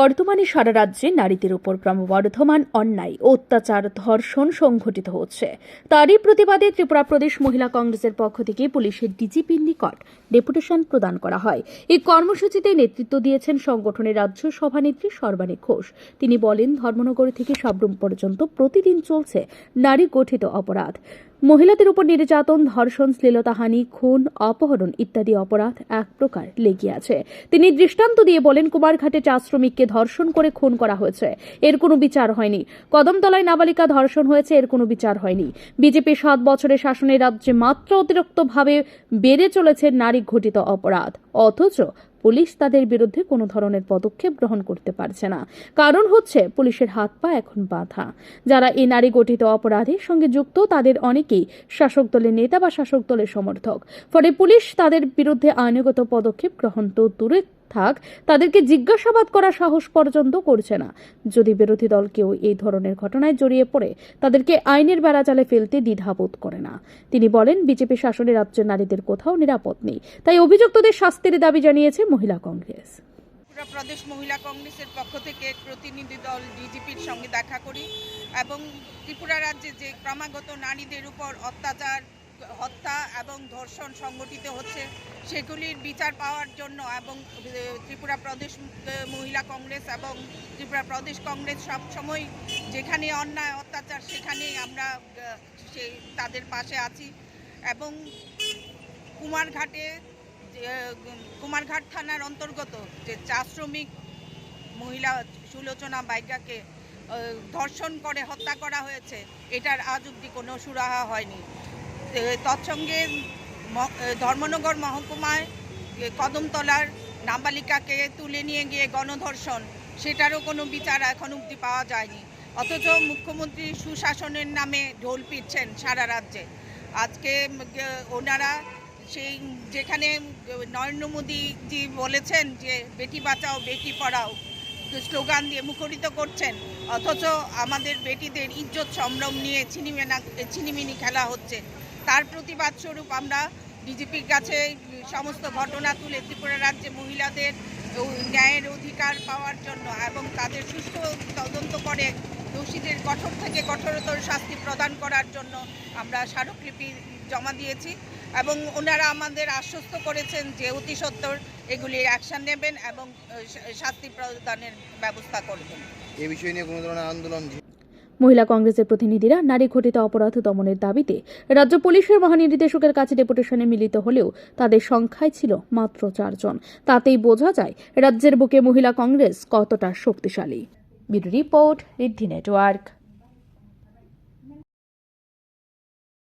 বর্তমানে সারা রাজ্যে নারীদের উপর ক্রমবর্ধমান অন্যায়, অত্যাচার, ধর্ষণ সংঘটিত হচ্ছে। তারই প্রতিবাদে ত্রিপুরা প্রদেশ মহিলা কংগ্রেসের পক্ষ থেকে পুলিশের ডিজিপির নিকট ডেপুটেশন প্রদান করা হয়। এই কর্মসূচিতে নেতৃত্ব দিয়েছেন সংগঠনের রাজ্য সভানেত্রী সর্বাণী ঘোষ। তিনি বলেন, ধর্মনগর থেকে সাবরুম পর্যন্ত প্রতিদিন চলছে নারী গঠিত অপরাধ। মহিলাদের উপর নির্যাতন, ধর্ষণ, শ্লীলতাহানি, খুন, অপহরণ ইত্যাদি অপরাধ এক প্রকার লেগে আছে। তিনি দৃষ্টান্ত দিয়ে বলেন, কুমারঘাটে চা শ্রমিককে ধর্ষণ করে খুন করা হয়েছে। এর কোনো বিচার হয়নি। কদমতলায় নাবালিকা ধর্ষণ হয়েছে, এর কোনো বিচার হয়নি। বিজেপি সাত বছরের শাসনে রাজ্যে মাত্র অতিরিক্তভাবে বেড়ে চলেছে নারী ঘটিত অপরাধ। অথচ পুলিশ তাদের বিরুদ্ধে কোনো ধরনের পদক্ষেপ গ্রহণ করতে পারছে না। কারণ হচ্ছে, পুলিশের হাত পা এখন বাঁধা। যারা এই নারী গঠিত অপরাধের সঙ্গে যুক্ত, তাদের অনেকেই শাসক দলের নেতা বা শাসক দলের সমর্থক। ফলে পুলিশ তাদের বিরুদ্ধে আইনগত পদক্ষেপ গ্রহণ তো দূরে থাক, তাদেরকে জিজ্ঞাসাবাদ করা সাহস পর্যন্ত করছে না। যদি বিরোধী দল কেউ এই ধরনের ঘটনায় জড়িয়ে পড়ে, তাদেরকে আইনের বেড়াজালে ফেলতে দ্বিধাবোধ করে না। তিনি বলেন, বিজেপি শাসনে রাজ্যের নারীদের কোথাও নিরাপদ নেই। তাই অভিযুক্তদের শাস্তির দাবি জানিয়েছে মহিলা কংগ্রেস। প্রদেশ মহিলা কংগ্রেসের পক্ষ থেকে প্রতিনিধি দল ডিজিপির সঙ্গে দেখা করি এবং ত্রিপুরা রাজ্যে যে ক্রমাগত নারীদের উপর অত্যাচার হত্যা এবং ধর্ষণ সংগঠিত হচ্ছে, সেগুলির বিচার পাওয়ার জন্য এবং ত্রিপুরা প্রদেশ মহিলা কংগ্রেস এবং ত্রিপুরা প্রদেশ কংগ্রেস সবসময় যেখানে অন্যায়, অত্যাচার, সেখানেই আমরা সেই, তাদের পাশে আছি। এবং কুমারঘাটে কুমারঘাট থানার অন্তর্গত যে চা শ্রমিক মহিলা সুলোচনা বাইকাকে ধর্ষণ করে, হত্যা করা হয়েছে, এটার আজ অব্দি কোনো সুরাহা হয়নি। তৎসঙ্গে ধর্মনগর মহকুমায় কদমতলার নাবালিকাকে তুলে নিয়ে গিয়ে গণধর্ষণ, সেটারও কোনো বিচার এখন অব্দি পাওয়া যায়নি। অথচ মুখ্যমন্ত্রী সুশাসনের নামে ঢোল পিটছেন সারা রাজ্যে। আজকে ওনারা সেই যেখানে নরেন্দ্র মোদীজি বলেছেন যে, বেটি বাঁচাও, বেটি পড়াও স্লোগান দিয়ে মুখরিত করছেন। অথচ আমাদের বেটিদের ইজ্জত সম্ভ্রম নিয়ে ছিনিমেনা ছিনিমিনি খেলা হচ্ছে। তার প্রতিবাদ স্বরূপ আমরা ডিজিপির কাছে সমস্ত ঘটনা তুলে ত্রিপুরা রাজ্যে মহিলাদের ন্যায়ের অধিকার পাওয়ার জন্য এবং তাদের সুষ্ঠু তদন্ত করে দোষীদের কঠোর থেকে কঠোরতর শাস্তি প্রদান করার জন্য আমরা স্মারকলিপি জমা দিয়েছি এবং ওনারা আমাদের আশ্বস্ত করেছেন যে অতি সত্বর এগুলির অ্যাকশন নেবেন এবং শাস্তি প্রদানের ব্যবস্থা করবেন। এ বিষয় নিয়ে কোনো ধরনের আন্দোলন মহিলা কংগ্রেসের প্রতিনিধিরা নারী ঘটিত অপরাধ দমনের দাবিতে রাজ্য পুলিশের মহানির্দেশকের কাছে ডেপুটেশনে মিলিত হলেও তাদের সংখ্যায় ছিল মাত্র চারজন। তাতেই বোঝা যায় রাজ্যের বুকে মহিলা কংগ্রেস কতটা শক্তিশালী। Report Riddhi network.